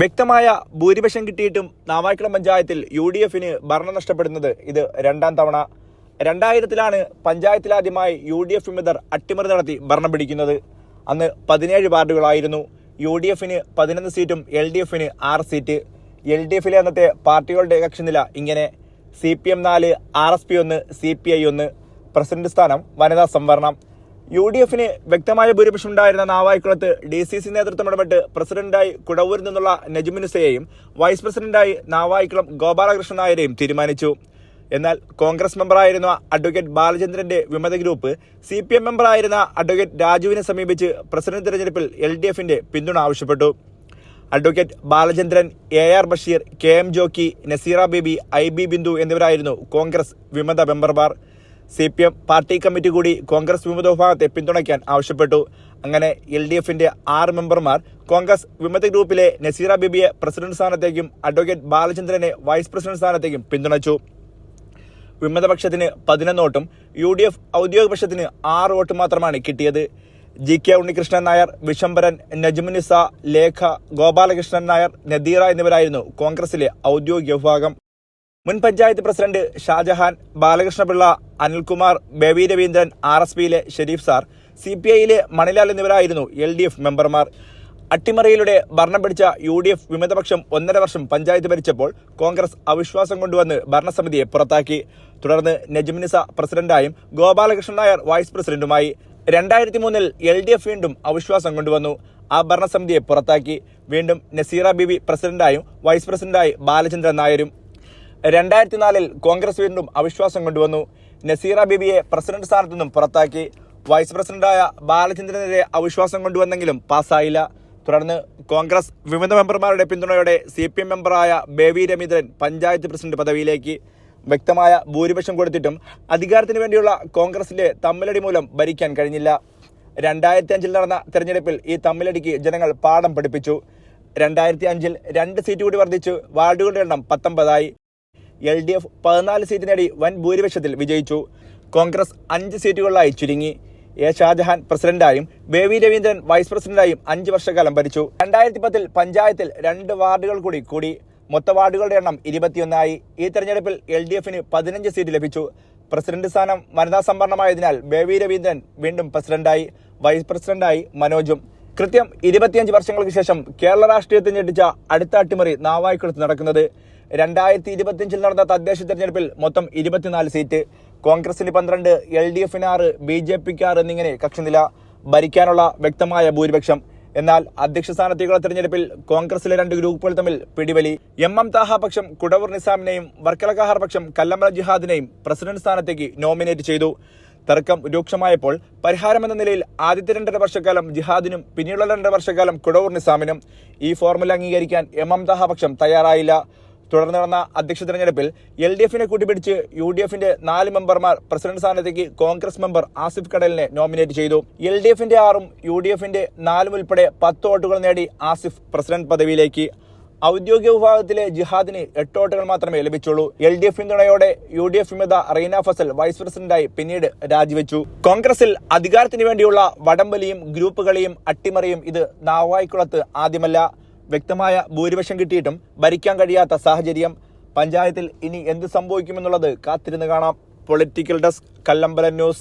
വ്യക്തമായ ഭൂരിപക്ഷം കിട്ടിയിട്ടും നാവായിക്കുളം പഞ്ചായത്തിൽ യു ഡി എഫിന് ഭരണം നഷ്ടപ്പെടുന്നത് ഇത് രണ്ടാം തവണ. രണ്ടായിരത്തിലാണ് പഞ്ചായത്തിലാദ്യമായി യു ഡി എഫ് വിമതർ അട്ടിമറി നടത്തി ഭരണം പിടിക്കുന്നത്. അന്ന് പതിനേഴ് വാർഡുകളായിരുന്നു. യു ഡി എഫിന് പതിനൊന്ന് സീറ്റും എൽ ഡി എഫിന് ആറ് സീറ്റ്. എൽ ഡി എഫിലെ അന്നത്തെ പാർട്ടികളുടെ കക്ഷിനില ഇങ്ങനെ. സി പി എം നാല് ആർ എസ് പി ഒന്ന് സി പി ഐ ഒന്ന്. പ്രസിഡന്റ് സ്ഥാനം വനിതാ സംവരണം. യു ഡി എഫിന് വ്യക്തമായ ഭൂരിപക്ഷം ഉണ്ടായിരുന്ന നാവായിക്കുളത്ത് ഡി സി സി നേതൃത്വം ഇടപെട്ട് പ്രസിഡന്റായി കുടവൂരിൽ നിന്നുള്ള നജുമിനുസയെയും വൈസ് പ്രസിഡന്റായി നാവായിക്കുളം ഗോപാലകൃഷ്ണൻ നായരെയും തീരുമാനിച്ചു. എന്നാൽ കോൺഗ്രസ് മെമ്പറായിരുന്ന അഡ്വക്കേറ്റ് ബാലചന്ദ്രന്റെ വിമത ഗ്രൂപ്പ് സി പി എം മെമ്പറായിരുന്ന അഡ്വക്കേറ്റ് രാജുവിനെ സമീപിച്ച് പ്രസിഡന്റ് തെരഞ്ഞെടുപ്പിൽ എൽ ഡി എഫിന്റെ പിന്തുണ ആവശ്യപ്പെട്ടു. Advocate Balachandran A R Basheer K M Jokki Naseera Baby I B Bindu എന്നിവരായിരുന്നു കോൺഗ്രസ് വിമത മെമ്പർമാർ. C P M party committee കൂടി കോൺഗ്രസ് വിമത വിഭാഗത്തെ പിന്തുണയ്ക്കാൻ ആവശ്യപ്പെട്ടു. അങ്ങനെ എൽ ഡി എഫിന്റെ ആറ് മെമ്പർമാർ കോൺഗ്രസ് വിമത ഗ്രൂപ്പിലെ നസീറ ബിബിയെ പ്രസിഡന്റ് സ്ഥാനത്തേക്കും അഡ്വക്കേറ്റ് ബാലചന്ദ്രനെ വൈസ് പ്രസിഡന്റ് സ്ഥാനത്തേക്കും പിന്തുണച്ചു. വിമതപക്ഷത്തിന് പതിനൊന്ന് വോട്ടും യു ഡി എഫ് ഔദ്യോഗിക പക്ഷത്തിന് ആറ് വോട്ട് മാത്രമാണ് കിട്ടിയത്. ജി കെ ഉണ്ണികൃഷ്ണൻ നായർ വിശംബരൻ നജ്മുനിസ ലേഖ ഗോപാലകൃഷ്ണൻ നായർ നദീറ എന്നിവരായിരുന്നു കോൺഗ്രസിലെ ഔദ്യോഗിക വിഭാഗം. മുൻ panchayat president Shajahan Balakrishna Pillai Anilkumar Baby Raveendran R S പിയിലെ ഷെരീഫ് സാർ സി പി ഐയിലെ മണിലാൽ എന്നിവരായിരുന്നു എൽ ഡി എഫ് മെമ്പർമാർ. അട്ടിമറിയിലൂടെ ഭരണം പിടിച്ച യു ഡി എഫ് വിമതപക്ഷം ഒന്നര വർഷം പഞ്ചായത്ത് ഭരിച്ചപ്പോൾ കോൺഗ്രസ് അവിശ്വാസം കൊണ്ടുവന്ന് ഭരണസമിതിയെ പുറത്താക്കി. തുടർന്ന് നജ്മിനിസ പ്രസിഡന്റായും ഗോപാലകൃഷ്ണൻ നായർ വൈസ് പ്രസിഡന്റുമായി. രണ്ടായിരത്തി മൂന്നിൽ എൽ ഡി എഫ് വീണ്ടും അവിശ്വാസം കൊണ്ടുവന്നു. ആ ഭരണസമിതിയെ പുറത്താക്കി. വീണ്ടും നസീറ ബിബി പ്രസിഡന്റായും വൈസ് പ്രസിഡന്റായി ബാലചന്ദ്രൻ നായരും. രണ്ടായിരത്തി നാലിൽ കോൺഗ്രസ് വീണ്ടും അവിശ്വാസം കൊണ്ടുവന്നു. നസീറ ബിബിയെ പ്രസിഡന്റ് സ്ഥാനത്തു നിന്നും പുറത്താക്കി. വൈസ് പ്രസിഡന്റായ ബാലചന്ദ്രനെതിരെ അവിശ്വാസം കൊണ്ടുവന്നെങ്കിലും പാസ്സായില്ല. തുടർന്ന് കോൺഗ്രസ് വിമത മെമ്പർമാരുടെ പിന്തുണയോടെ സി പി എം മെമ്പറായ ബേബി രമീന്ദ്രൻ പഞ്ചായത്ത് പ്രസിഡന്റ് പദവിയിലേക്ക്. വ്യക്തമായ ഭൂരിപക്ഷം കൊടുത്തിട്ടും അധികാരത്തിന് വേണ്ടിയുള്ള കോൺഗ്രസിന്റെ തമ്മിലടി മൂലം ഭരിക്കാൻ കഴിഞ്ഞില്ല. രണ്ടായിരത്തി അഞ്ചിൽ നടന്ന തെരഞ്ഞെടുപ്പിൽ ഈ തമ്മിലടിക്ക് ജനങ്ങൾ പാഠം പഠിപ്പിച്ചു. രണ്ടായിരത്തി അഞ്ചിൽ രണ്ട് സീറ്റ് കൂടി വർദ്ധിച്ചു. വാർഡുകളുടെ എണ്ണം പത്തൊമ്പതായി. എൽ ഡി എഫ് പതിനാല് സീറ്റ് നേടി വൻ ഭൂരിപക്ഷത്തിൽ വിജയിച്ചു. കോൺഗ്രസ് അഞ്ച് സീറ്റുകളിലായി ചുരുങ്ങി. എ. ഷാജഹാൻ പ്രസിഡന്റായും ബേബി രവീന്ദ്രൻ വൈസ് പ്രസിഡന്റായും അഞ്ച് വർഷക്കാലം ഭരിച്ചു. രണ്ടായിരത്തി പത്തിൽ പഞ്ചായത്തിൽ രണ്ട് വാർഡുകൾ കൂടി കൂടി. മൊത്ത വാർഡുകളുടെ എണ്ണം ഇരുപത്തിയൊന്നായി. ഈ തെരഞ്ഞെടുപ്പിൽ എൽ ഡി എഫിന് പതിനഞ്ച് സീറ്റ് ലഭിച്ചു. പ്രസിഡന്റ് സ്ഥാനം വനിതാ സംവരണമായതിനാൽ ബേബി രവീന്ദ്രൻ വീണ്ടും പ്രസിഡന്റായി വൈസ് പ്രസിഡന്റായി മനോജും. കൃത്യം ഇരുപത്തിയഞ്ച് വർഷങ്ങൾക്ക് ശേഷം കേരള രാഷ്ട്രീയത്തിൽ ഞെട്ടിച്ച അടുത്ത അട്ടിമറി നാവായിക്കുളത്ത് നടക്കുന്നത്. രണ്ടായിരത്തി ഇരുപത്തിയഞ്ചിൽ നടന്ന തദ്ദേശ തെരഞ്ഞെടുപ്പിൽ മൊത്തം ഇരുപത്തിനാല് സീറ്റ്. കോൺഗ്രസിന് പന്ത്രണ്ട് എൽ ഡി എഫിന് ആറ് ബി ജെ പിക്ക് ആറ് എന്നിങ്ങനെ കക്ഷിനില ഭരിക്കാനുള്ള വ്യക്തമായ ഭൂരിപക്ഷം. എന്നാൽ അധ്യക്ഷ സ്ഥാനത്തേക്കുള്ള തെരഞ്ഞെടുപ്പിൽ കോൺഗ്രസിലെ രണ്ട് ഗ്രൂപ്പുകൾ തമ്മിൽ പിടിവലി. എം എം താഹ പക്ഷം കുടവൂർ നിസാമിനെയും വർക്കല കഹാർ പക്ഷം കല്ലമ്പല ജിഹാദിനെയും പ്രസിഡന്റ് സ്ഥാനത്തേക്ക് നോമിനേറ്റ് ചെയ്തു. തർക്കം രൂക്ഷമായപ്പോൾ പരിഹാരമെന്ന നിലയിൽ ആദ്യത്തെ രണ്ടര വർഷക്കാലം ജിഹാദിനും പിന്നീടുള്ള രണ്ടര വർഷക്കാലം കുടവൂർ നിസാമിനും ഈ ഫോർമുല അംഗീകരിക്കാൻ എം എം താഹ പക്ഷം തയ്യാറായില്ല. തുടർന്ന് നടന്ന അധ്യക്ഷ തെരഞ്ഞെടുപ്പിൽ എൽ ഡി എഫിനെ കൂട്ടിപ്പിടിച്ച് യു ഡി എഫിന്റെ നാല് മെമ്പർമാർ പ്രസിഡന്റ് സ്ഥാനത്തേക്ക് കോൺഗ്രസ് മെമ്പർ ആസിഫ് കടലിനെ നോമിനേറ്റ് ചെയ്തു. എൽ ഡി എഫിന്റെ ആറും യു ഡി എഫിന്റെ നാലും ഉൾപ്പെടെ പത്ത് വോട്ടുകൾ നേടി ആസിഫ് പ്രസിഡന്റ് പദവിയിലേക്ക്. ഔദ്യോഗിക വിഭാഗത്തിലെ ജിഹാദിന് എട്ട് വോട്ടുകൾ മാത്രമേ ലഭിച്ചുള്ളൂ. എൽ ഡി എഫ് പിന്തുണയോടെ യു ഡി എഫ് വിമത റീന ഫസൽ വൈസ് പ്രസിഡന്റായി പിന്നീട് രാജിവെച്ചു. കോൺഗ്രസിൽ അധികാരത്തിന് വേണ്ടിയുള്ള വടംവലിയും ഗ്രൂപ്പ് കളിയും അട്ടിമറിയും ഇത് നാവായിക്കുളത്ത് ആദ്യമല്ല. വ്യക്തമായ ഭൂരിപക്ഷം കിട്ടിയിട്ടും ഭരിക്കാൻ കഴിയാത്ത സാഹചര്യം പഞ്ചായത്തിൽ ഇനി എന്ത് സംഭവിക്കുമെന്നുള്ളത് കാത്തിരുന്ന് കാണാം. Political desk Kallambalam news